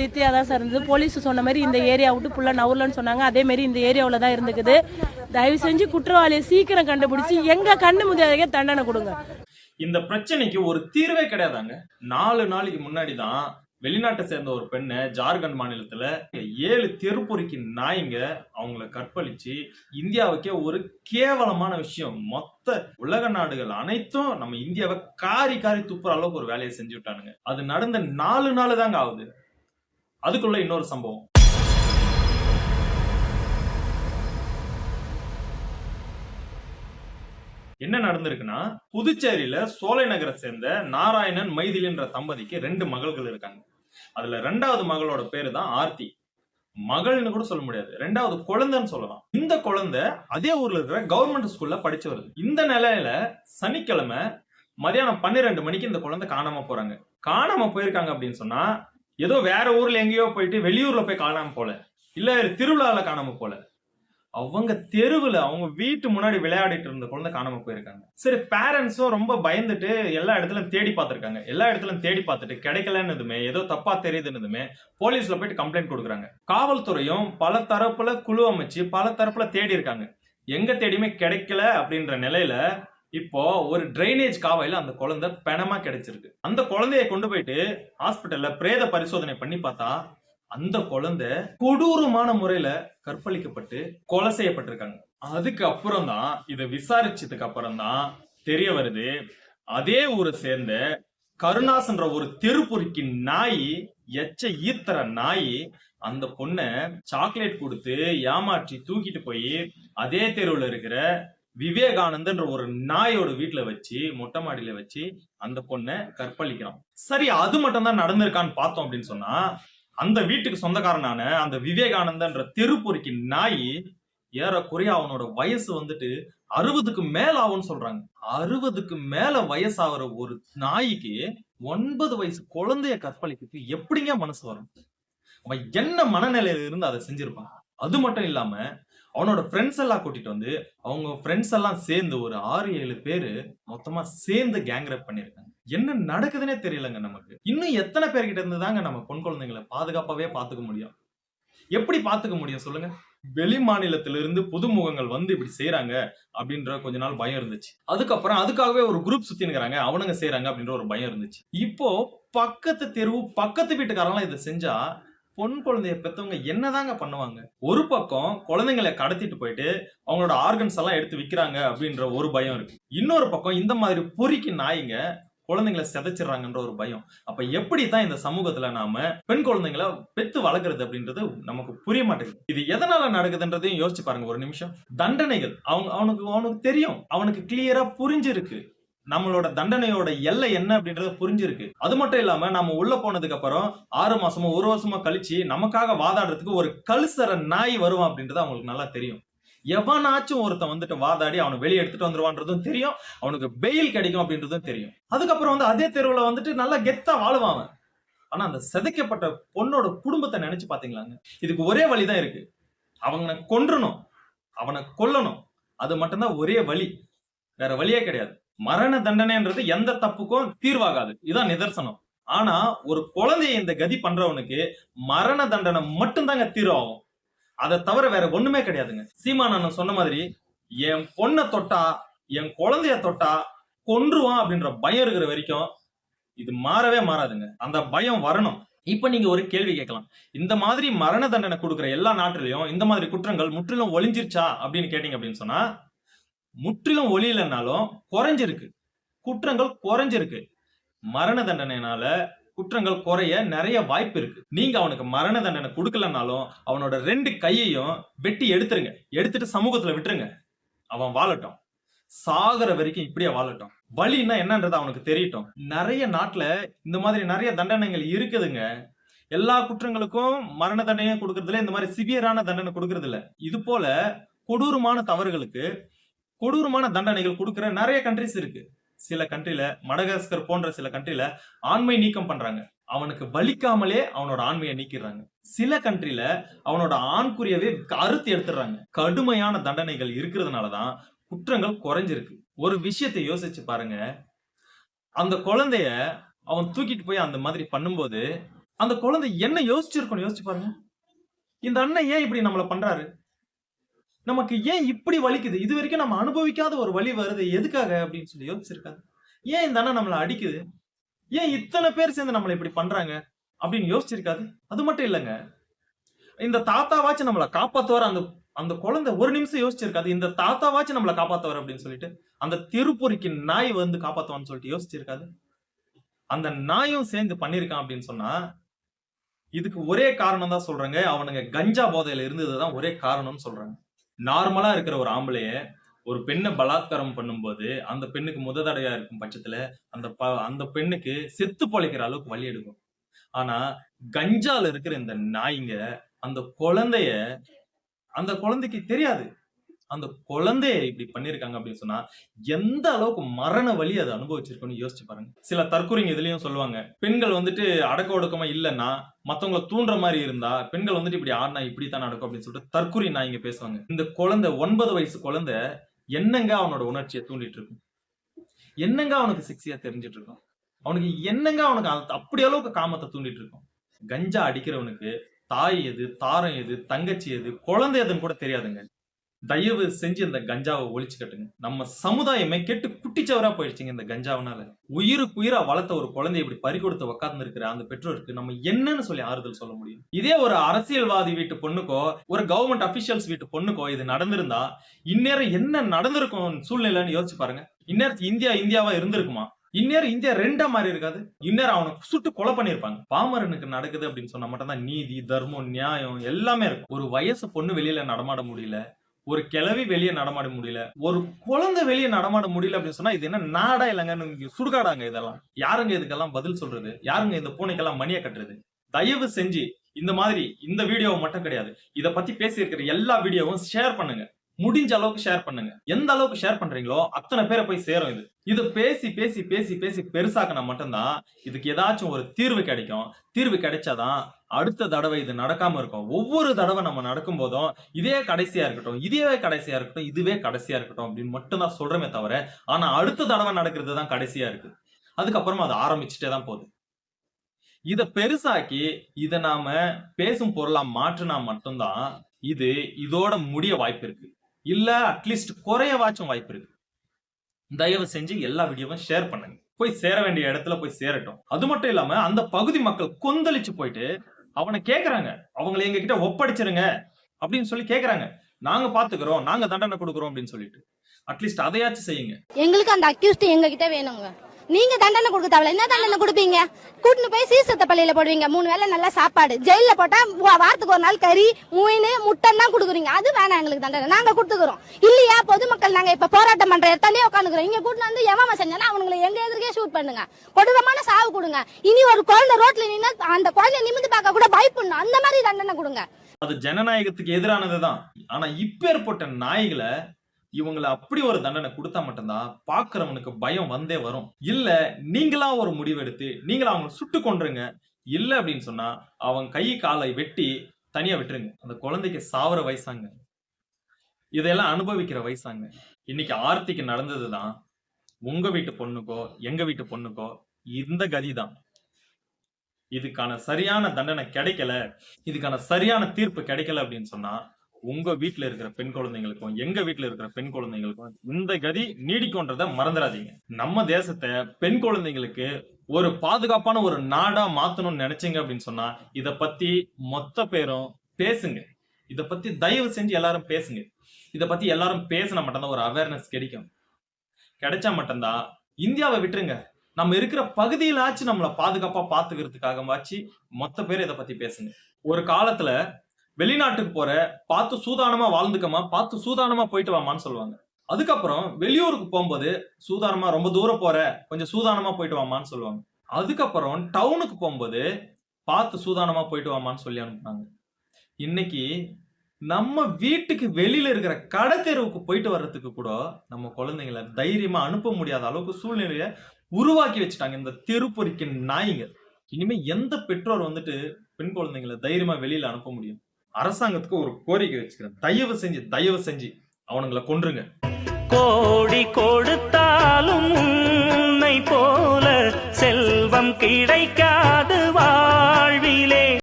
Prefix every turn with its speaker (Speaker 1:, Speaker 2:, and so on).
Speaker 1: திருப்தியாக தான் சார் இருந்தது. போலீஸ் சொன்ன மாதிரி இந்த ஏரியா விட்டு புள்ள நவுர்லன்னு சொன்னாங்க. அதே மாதிரி இந்த ஏரியாவில் தான் இருந்துக்குது. தயவு செஞ்சு குற்றவாளியை சீக்கிரம் கண்டுபிடிச்சி எங்க கண்ணு முதியாதே தண்டனை கொடுங்க.
Speaker 2: இந்த பிரச்சனைக்கு ஒரு தீர்வே கிடையாதாங்க? நாலு நாளைக்கு முன்னாடி தான் வெளிநாட்டை சேர்ந்த ஒரு பெண்ணை ஜார்க்கண்ட் மாநிலத்துல ஏழு தெருப்பொறிக்கு நாய்ங்க அவங்கள கற்பழிச்சு இந்தியாவுக்கே ஒரு கேவலமான விஷயம். மொத்த உலக நாடுகள் அனைத்தும் நம்ம இந்தியாவை காரி காரி துப்புற அளவுக்கு ஒரு வேலையை செஞ்சு விட்டானுங்க. அது நடந்த நாலு நாள் தாங்க ஆகுது. அதுக்குள்ள இன்னொரு சம்பவம். என்ன நடந்திருக்குன்னா புதுச்சேரியில சோலை நகரை சேர்ந்த நாராயணன் மைதிலின்ற தம்பதிக்கு ரெண்டு மகள்கள் இருக்காங்க. அதுல ரெண்டாவது மகளோட பேரு தான் ஆர்த்தி. மகள்னு கூட சொல்ல முடியாது. ரெண்டாவது குழந்தைன்னு சொல்லலாம். இந்த குழந்தை அதே ஊர்ல இருக்கிற கவர்மெண்ட் ஸ்கூல்ல படிச்சு வருது. இந்த நிலையில சனிக்கிழமை மதியானம் பன்னிரெண்டு மணிக்கு இந்த குழந்தை காணாம போறாங்க. காணாம போயிருக்காங்க அப்படின்னு சொன்னா ஏதோ வேற ஊர்ல எங்கேயோ போயிட்டு வெளியூர்ல போய் காணாம போல. இல்ல திருவிழால காணாம போல. அவங்க தெருவுல அவங்க வீட்டு முன்னாடி விளையாடிட்டு இருந்த குழந்தை காணாம போயிருக்காங்க. சரி பேரண்ட்ஸும் ரொம்ப பயந்துட்டு எல்லா இடத்துலயும் தேடி பார்த்துருக்காங்க. எல்லா இடத்துலயும் தேடி பார்த்துட்டு கிடைக்கலன்னுதுமே ஏதோ தப்பா தெரியுதுன்னுதுமே போலீஸ்ல போயிட்டு கம்ப்ளைண்ட் கொடுக்குறாங்க. காவல்துறையும் பல தரப்புல குழு அமைச்சு பல தரப்புல தேடி இருக்காங்க. எங்க தேடியுமே கிடைக்கல அப்படின்ற நிலையில இப்போ ஒரு டிரைனேஜ் காவையில அந்த குழந்தை பிணமா கிடைச்சிருக்கு. அந்த குழந்தைய கொண்டு போயிட்டு ஹாஸ்பிட்டல்ல பிரேத பரிசோதனை பண்ணி பார்த்தா அந்த குழந்தை கொடூரமான முறையில கற்பழிக்கப்பட்டு கொலை செய்யப்பட்டிருக்காங்க. அதுக்கு அப்புறம் தான் இதை விசாரிச்சதுக்கு அப்புறம் தான் தெரிய வருது அதே ஊரை சேர்ந்த கருணாஸ்ன்ற ஒரு தெருப்பொறுக்கி நாய் எச்ச ஈத்தர நாய் அந்த பொண்ணை சாக்லேட் கொடுத்து ஏமாற்றி தூக்கிட்டு போய் அதே தெருவுல இருக்கிற விவேகானந்தன்ற ஒரு நாயோட வீட்டுல வச்சு மொட்டை மாடியில வச்சு அந்த பொண்ணை கற்பழிக்கிறான். சரி அது மட்டும் தான் நடந்திருக்கான்னு பார்த்தோம் அப்படின்னு சொன்னா அந்த வீட்டுக்கு சொந்தக்காரனான அந்த விவேகானந்தன்ற தெருப்பொறிக்கு நாய் ஏறக்குறைய அவனோட வயசு வந்துட்டு அறுபதுக்கு மேல ஆகும்னு சொல்றாங்க. அறுபதுக்கு மேல வயசாகிற ஒரு நாய்க்கு ஒன்பது வயசு குழந்தைய கற்பழிக்கிறதுக்கு எப்படிங்க மனசு வரும்? அவன் என்ன மனநிலையில இருந்து அதை செஞ்சிருப்பான்? அது மட்டும் இல்லாம அவனோட ஃப்ரெண்ட்ஸ் எல்லாம் கூட்டிட்டு வந்து அவங்க ஃப்ரெண்ட்ஸ் எல்லாம் சேர்ந்து ஒரு ஆறு ஏழு பேரு மொத்தமா சேர்ந்து கேங் ரேப் பண்ணிருக்காங்க என்ன நடக்குதுன்னே தெரியலங்க நமக்கு. இன்னும் எத்தனை பேர்கிட்ட இருந்து தாங்க நம்ம பொன் குழந்தைங்களை பாதுகாப்பாவே பாத்துக்க முடியும்? எப்படி பாத்துக்க முடியும் சொல்லுங்க? வெளி மாநிலத்திலிருந்து புதுமுகங்கள் வந்து இப்படி செய்யறாங்க அப்படின்ற கொஞ்ச நாள் பயம் இருந்துச்சு. அதுக்கப்புறம் அதுக்காகவே ஒரு குரூப் சுத்தினுங்கிறாங்க அவனுங்க செய்யறாங்க அப்படின்ற ஒரு பயம் இருந்துச்சு. இப்போ பக்கத்து தெருவு பக்கத்து வீட்டுக்காரெல்லாம் இதை செஞ்சா பொன் குழந்தைய பெற்றவங்க என்னதாங்க பண்ணுவாங்க? ஒரு பக்கம் குழந்தைங்களை கடத்திட்டு போயிட்டு அவங்களோட ஆர்கன்ஸ் எல்லாம் எடுத்து விற்கிறாங்க அப்படின்ற ஒரு பயம் இருக்கு. இன்னொரு பக்கம் இந்த மாதிரி பொறிக்கு நாய்ங்க குழந்தைங்களை சிதைச்சிடுறாங்கன்ற ஒரு பயம். அப்ப எப்படி தான் இந்த சமூகத்துல நாம பெண் குழந்தைங்களை பெத்து வளர்க்கறது அப்படின்றது நமக்கு புரிய மாட்டேங்குது. இது எதனால நடக்குதுன்றதையும் யோசிச்சு பாருங்க ஒரு நிமிஷம். தண்டனைகள். அவங்க அவனுக்கு அவனுக்கு தெரியும். அவனுக்கு கிளியரா புரிஞ்சிருக்கு. நம்மளோட தண்டனையோட எல்லை என்ன அப்படின்றது புரிஞ்சிருக்கு. அது மட்டும் இல்லாம நம்ம உள்ள போனதுக்கு அப்புறம் ஆறு மாசமோ ஒரு வருஷமோ கழிச்சு நமக்காக வாதாடுறதுக்கு ஒரு கழுசர நாய் வருவான் அப்படின்றது அவங்களுக்கு நல்லா தெரியும். எவனாச்சும் ஒருத்தன் வந்துட்டு வாதாடி அவனை வெளியே எடுத்துட்டு வந்துருவான்றதும் தெரியும். அவனுக்கு பெயில் கிடைக்கும் அப்படின்றதும் தெரியும். அதுக்கப்புறம் வந்து அதே தெருவில் வந்துட்டு நல்லா கெத்தா வாழுவான் அவன். ஆனா அந்த சிதைக்கப்பட்ட பொண்ணோட குடும்பத்தை நினைச்சு பாத்தீங்களாங்க? இதுக்கு ஒரே வழிதான் இருக்கு. அவனை கொன்றணும். அவனை கொல்லணும். அது மட்டும்தான் ஒரே வழி. வேற வழியே கிடையாது. மரண தண்டனைன்றது எந்த தப்புக்கும் தீர்வாகாது. இதுதான் நிதர்சனம். ஆனா ஒரு குழந்தைய இந்த கதி பண்றவனுக்கு மரண தண்டனை மட்டும்தாங்க தீர்வாகும். அதை தவிர வேற ஒண்ணுமே கிடையாதுங்க. சீமான் அண்ணன் சொன்ன மாதிரி என் பொண்ணை தொட்டா என் குழந்தைய தொட்டா கொன்றுவான் அப்படின்ற பயம் இருக்கிற வரைக்கும் இது மாறவே மாறாதுங்க. அந்த பயம் வரணும். இப்ப நீங்க ஒரு கேள்வி கேட்கலாம். இந்த மாதிரி மரண தண்டனை கொடுக்குற எல்லா நாட்டிலையும் இந்த மாதிரி குற்றங்கள் முற்றிலும் ஒளிஞ்சிருச்சா அப்படின்னு கேட்டீங்க அப்படின்னு சொன்னா முற்றிலும் ஒளியலைனாலும் குறைஞ்சிருக்கு. குற்றங்கள் குறைஞ்சிருக்கு. மரண தண்டனைனால குற்றங்கள் குறைய நிறைய வாய்ப்பு இருக்கு. நீங்க அவனுக்கு மரண தண்டனை கொடுக்கலனாலும் அவனோட ரெண்டு கையையும் வெட்டி எடுத்துருங்க. எடுத்துட்டு சமூகத்துல விட்டுருங்க. அவன் வாழட்டும். சாகிற வரைக்கும் இப்படியே வாழட்டும். வழின்னா என்னன்றது அவனுக்கு தெரியட்டும். நிறைய நாட்டுல இந்த மாதிரி நிறைய தண்டனைகள் இருக்குதுங்க. எல்லா குற்றங்களுக்கும் மரண தண்டனையும் கொடுக்கறதுல இந்த மாதிரி சிவியரான தண்டனை கொடுக்கறது இல்ல இது போல கொடூரமான தவறுகளுக்கு கொடூரமான தண்டனைகள் கொடுக்குற நிறைய கண்ட்ரிஸ் இருக்கு. சில கண்ட்ரில மடகாஸ்கர் போன்ற சில கண்ட்ரில ஆண்மை நீக்கம் பண்றாங்க. அவனுக்கு வலிக்காமலே அவனோட ஆண்மையை நீக்கிடுறாங்க. சில கண்ட்ரில அவனோட ஆண்குறியவே அறுத்து எடுத்துடுறாங்க. கடுமையான தண்டனைகள் இருக்கிறதுனாலதான் குற்றங்கள் குறைஞ்சிருக்கு. ஒரு விஷயத்தை யோசிச்சு பாருங்க. அந்த குழந்தைய அவன் தூக்கிட்டு போய் அந்த மாதிரி பண்ணும்போது அந்த குழந்தை என்ன யோசிச்சிருக்கணும் யோசிச்சு பாருங்க. இந்த அண்ணன் ஏன் இப்படி நம்மளை பண்றாரு? நமக்கு ஏன் இப்படி வலிக்குது? இது வரைக்கும் நம்ம அனுபவிக்காத ஒரு வழி வருது. எதுக்காக அப்படின்னு சொல்லி யோசிச்சிருக்காங்க ஏன் இந்த அண்ணன் நம்மளை அடிக்குது? ஏன் இத்தனை பேர் சேர்ந்து நம்மளை இப்படி பண்றாங்க? அப்படின்னு யோசிச்சிருக்காது. அது மட்டும் இல்லைங்க. இந்த தாத்தாவாச்சும் நம்மளை காப்பாத்துவார். அந்த அந்த குழந்தை ஒரு நிமிஷம் யோசிச்சிருக்காது. இந்த தாத்தாவாச்சும் நம்மளை காப்பாத்துவார் அப்படின்னு சொல்லிட்டு அந்த திருப்பொறிக்கு நாய் வந்து காப்பாத்துவான்னு சொல்லிட்டு யோசிச்சிருக்காது. அந்த நாயும் சேர்ந்து பண்ணிருக்கான் அப்படின்னு சொன்னா இதுக்கு ஒரே காரணம் தான் சொல்றாங்க. அவனுங்க கஞ்சா போதையில இருந்ததுதான் ஒரே காரணம்னு சொல்றாங்க. நார்மலா இருக்கிற ஒரு ஆம்பளைய ஒரு பெண்ணை பலாத்காரம் பண்ணும்போது அந்த பெண்ணுக்கு முத தடையா இருக்கும் பட்சத்துல அந்த ப- அந்த பெண்ணுக்கு செத்து பொழைக்கிற அளவுக்கு வழி எடுக்கும். ஆனா கஞ்சால இருக்கிற இந்த நாய்ங்க அந்த குழந்தைய அந்த குழந்தைக்கு தெரியாது. அந்த குழந்தைய இப்படி பண்ணியிருக்காங்க அப்படின்னு சொன்னா எந்த அளவுக்கு மரண வழி அதை அனுபவிச்சிருக்குன்னு யோசிச்சு பாருங்க. சில தற்கொலைங்க இதுலயும் சொல்லுவாங்க பெண்கள் வந்துட்டு அடக்க ஒடுக்கமா இல்லைன்னா மத்தவங்களை தூண்டுற மாதிரி இருந்தா பெண்கள் வந்துட்டு இப்படி ஆடினா இப்படி தான் நடக்கும் அப்படின்னு சொல்லிட்டு தற்கொலை நான் இங்க பேசுவாங்க. இந்த குழந்தை ஒன்பது வயசு குழந்தை என்னங்க அவனோட உணர்ச்சியை தூண்டிட்டு இருக்கும்? என்னங்க அவனுக்கு சிக்ஸியா தெரிஞ்சிட்டு இருக்கும்? அவனுக்கு என்னங்க அவனுக்கு அப்படி அளவுக்கு காமத்தை தூண்டிட்டு இருக்கும்? கஞ்சா அடிக்கிறவனுக்கு தாய் எது தாரம் எது தங்கச்சி எது குழந்தை எதுன்னு கூட தெரியாதுங்க. தயவு செஞ்சு இந்த கஞ்சாவை ஒழிச்சு கட்டுங்க நம்ம சமுதாயமே கெட்டு குட்டிச்சவரா போயிடுச்சுங்க இந்த கஞ்சாவனால. உயிருக்கு உயிரா வளர்த்த ஒரு குழந்தைய இப்படி பறி கொடுத்து உட்கார்ந்து இருக்கிற அந்த பெற்றோருக்கு நம்ம என்னன்னு சொல்லி ஆறுதல் சொல்ல முடியும்? இதே ஒரு அரசியல்வாதி வீட்டு பொண்ணுக்கோ ஒரு கவர்மெண்ட் அபிஷியல்ஸ் வீட்டு பொண்ணுக்கோ இது நடந்திருந்தா இந்நேரம் என்ன நடந்திருக்கும் சூழ்நிலைன்னு யோசிச்சு பாருங்க. இந்நேரத்துக்கு இந்தியா இந்தியாவா இருந்திருக்குமா? இந்நேரம் இந்தியா ரெண்டா மாதிரி இருக்காது. இந்நேரம் அவனை சுட்டு கொலை பண்ணிருப்பாங்க பாமரனுக்கு நடக்குது அப்படின்னு சொன்னா மட்டும்தான் நீதி தர்மம் நியாயம் எல்லாமே இருக்கும். ஒரு வயசு பொண்ணு வெளியில நடமாட முடியல. ஒரு கிழவி வெளியே நடமாட முடியல. ஒரு குழந்தை வெளியே நடமாட முடியல அப்படின்னு சொன்னா இது என்ன நாடா இல்லைங்க சுடுகாடாங்க இதெல்லாம். யாருங்க இதுக்கெல்லாம் பதில் சொல்றது? யாருங்க இந்த பூனைக்கெல்லாம் மணியை கட்டுறது? தயவு செஞ்சு இந்த மாதிரி இந்த வீடியோவை மட்டும் கிடையாது. இதை பத்தி பேசியிருக்கிற எல்லா வீடியோவும் ஷேர் பண்ணுங்க. முடிஞ்ச அளவுக்கு ஷேர் பண்ணுங்க. எந்த அளவுக்கு ஷேர் பண்றீங்களோ அத்தனை பேரை போய் சேரும் இது. இது பேசி பேசி பேசி பேசி பெருசாக்கினா மட்டும்தான் இதுக்கு ஏதாச்சும் ஒரு தீர்வு கிடைக்கும். தீர்வு கிடைச்சாதான் அடுத்த தடவை இது நடக்காம இருக்கும். ஒவ்வொரு தடவை நம்ம நடக்கும் போதும் இதே கடைசியா இருக்கட்டும் இதே கடைசியா இருக்கட்டும் இதுவே கடைசியா இருக்கட்டும் அப்படின்னு மட்டும் தான் சொல்றமே தவிர ஆனா அடுத்த தடவை நடக்கிறது தான் கடைசியா இருக்கு அதுக்கப்புறமா அது ஆரம்பிச்சுட்டே தான் போகுது. இத பெருசாக்கி இதை நாம பேசும் பொருளா மாற்றினா மட்டும்தான் இது இதோட முடிய வாய்ப்பு இருக்கு. இல்ல அட்லீஸ்ட் குறையவாச்சும் வாய்ப்பு இருக்கு. தயவு செஞ்சு எல்லா வீடியோவும் ஷேர் பண்ணுங்க. போய் சேர வேண்டிய இடத்துல போய் சேரட்டும். அது மட்டும் இல்லாம அந்த பகுதி மக்கள் கொந்தளிச்சு போயிட்டு அவனை கேக்குறாங்க. அவங்களை எங்க கிட்ட ஒப்படைச்சிருங்க அப்படின்னு சொல்லி கேக்குறாங்க. நாங்க பாத்துக்கிறோம் நாங்க தண்டனை கொடுக்குறோம் அப்படின்னு சொல்லிட்டு. அட்லீஸ்ட் அதையாச்சும் செய்யுங்க.
Speaker 3: எங்களுக்கு அந்த அக்யூஸ்ட் எங்க கிட்ட வேணுங்க. நீங்க தண்டனை கொடுக்க தேவையில்ல. என்ன தண்டனை கொடுப்பீங்க? கூட்டின்னு போய் சீசத்த பள்ளியில போடுவீங்க. மூணு வேளை நல்லா சாப்பாடு. ஜெயில போட்டா வாரத்துக்கு ஒரு நாள் கறி மீன் முட்டை தான் கொடுக்குறீங்க. அது வேணாம் எங்களுக்கு தண்டனை. நாங்க கொடுத்துக்கிறோம். இல்லையா பொதுமக்கள் நாங்க இப்ப போராட்டம் பண்ற இடத்தாலே உட்காந்துக்கிறோம் இங்க கூட்டிட்டு வந்து எவன் செஞ்சாலும் அவங்களை எங்க எதிர்க்கே ஷூட் பண்ணுங்க. கொடூரமான சாவு கொடுங்க. இனி ஒரு குழந்தை ரோட்ல நின்னா அந்த குழந்தை நிமிந்து பார்க்க கூட பயப்படணும். அந்த மாதிரி தண்டனை கொடுங்க.
Speaker 2: அது ஜனநாயகத்துக்கு எதிரானதுதான். ஆனா இப்பேற்பட்ட நாய்களை இவங்களை அப்படி ஒரு தண்டனை கொடுத்தா மட்டும்தான் பாக்குறவனுக்கு பயம் வந்தே வரும். இல்ல நீங்களா ஒரு முடிவெடுத்து நீங்களா அவங்களை சுட்டு கொண்டுருங்க இல்ல அப்படின்னு சொன்னா அவன் கை காலை வெட்டி தனியா விட்டுருங்க. அந்த குழந்தைக்கு சாவர வயசாங்க. இதெல்லாம் அனுபவிக்கிற வயசாங்க. இன்னைக்கு ஆர்த்திக்கு நடந்ததுதான். உங்க வீட்டு பொண்ணுக்கோ எங்க வீட்டு பொண்ணுக்கோ இந்த கதிதான். இதுக்கான சரியான தண்டனை கிடைக்கல. இதுக்கான சரியான தீர்ப்பு கிடைக்கல அப்படின்னு சொன்னா உங்க வீட்டுல இருக்கிற பெண் குழந்தைங்களுக்கும் எங்க வீட்டுல இருக்கிற பெண் குழந்தைங்களுக்கும் இந்த கதி நீடிக்கும்ன்றத மறந்துடாதீங்க. நம்ம தேசத்தை பெண் குழந்தைங்களுக்கு ஒரு பாதுகாப்பான ஒரு நாடா மாத்தணும்னு நினைச்சீங்க அப்படின்னு சொன்னா இத பத்தி மொத்த பேரும் பேசுங்க. இத பத்தி தயவு செஞ்சு எல்லாரும் பேசுங்க. இத பத்தி எல்லாரும் பேசினா மட்டும்தான் ஒரு அவேர்னஸ் கிடைக்கும். கிடைச்சா மட்டும்தான் இந்தியாவை விட்டுருங்க. நம்ம இருக்கிற பகுதியிலாச்சும் நம்மளை பாதுகாப்பா பாத்துக்கிறதுக்காகவாச்சு மொத்த பேர் இதை பத்தி பேசுங்க. ஒரு காலத்துல வெளிநாட்டுக்கு போற பார்த்து சூதானமா வாழ்ந்துக்கமா பார்த்து சூதானமா போயிட்டு வாமான்னு சொல்லுவாங்க. அதுக்கப்புறம் வெளியூருக்கு போகும்போது சூதானமா ரொம்ப தூரம் போற கொஞ்சம் சூதானமா போயிட்டு வாமான்னு சொல்லுவாங்க. அதுக்கப்புறம் டவுனுக்கு போகும்போது பார்த்து சூதானமா போயிட்டு வாமான்னு சொல்லி அனுப்புனாங்க. இன்னைக்கு நம்ம வீட்டுக்கு வெளியில இருக்கிற கடை தெருவுக்கு போயிட்டு வர்றதுக்கு கூட நம்ம குழந்தைங்களை தைரியமா அனுப்ப முடியாத அளவுக்கு சூழ்நிலையை உருவாக்கி வச்சுட்டாங்க இந்த தெருப்பொறிக்கின் நாய்ங்க. இனிமே எந்த பெற்றோர் வந்துட்டு பெண் குழந்தைங்களை தைரியமா வெளியில அனுப்ப முடியும்? அரசாங்கத்துக்கு ஒரு கோரிக்கை வச்சுக்கிறேன். தயவு செஞ்சு தயவு செஞ்சு அவனுங்களை கொன்றுங்க.
Speaker 4: கோடி கொடுத்தாலும் உன்னை போல செல்வம் கிடைக்க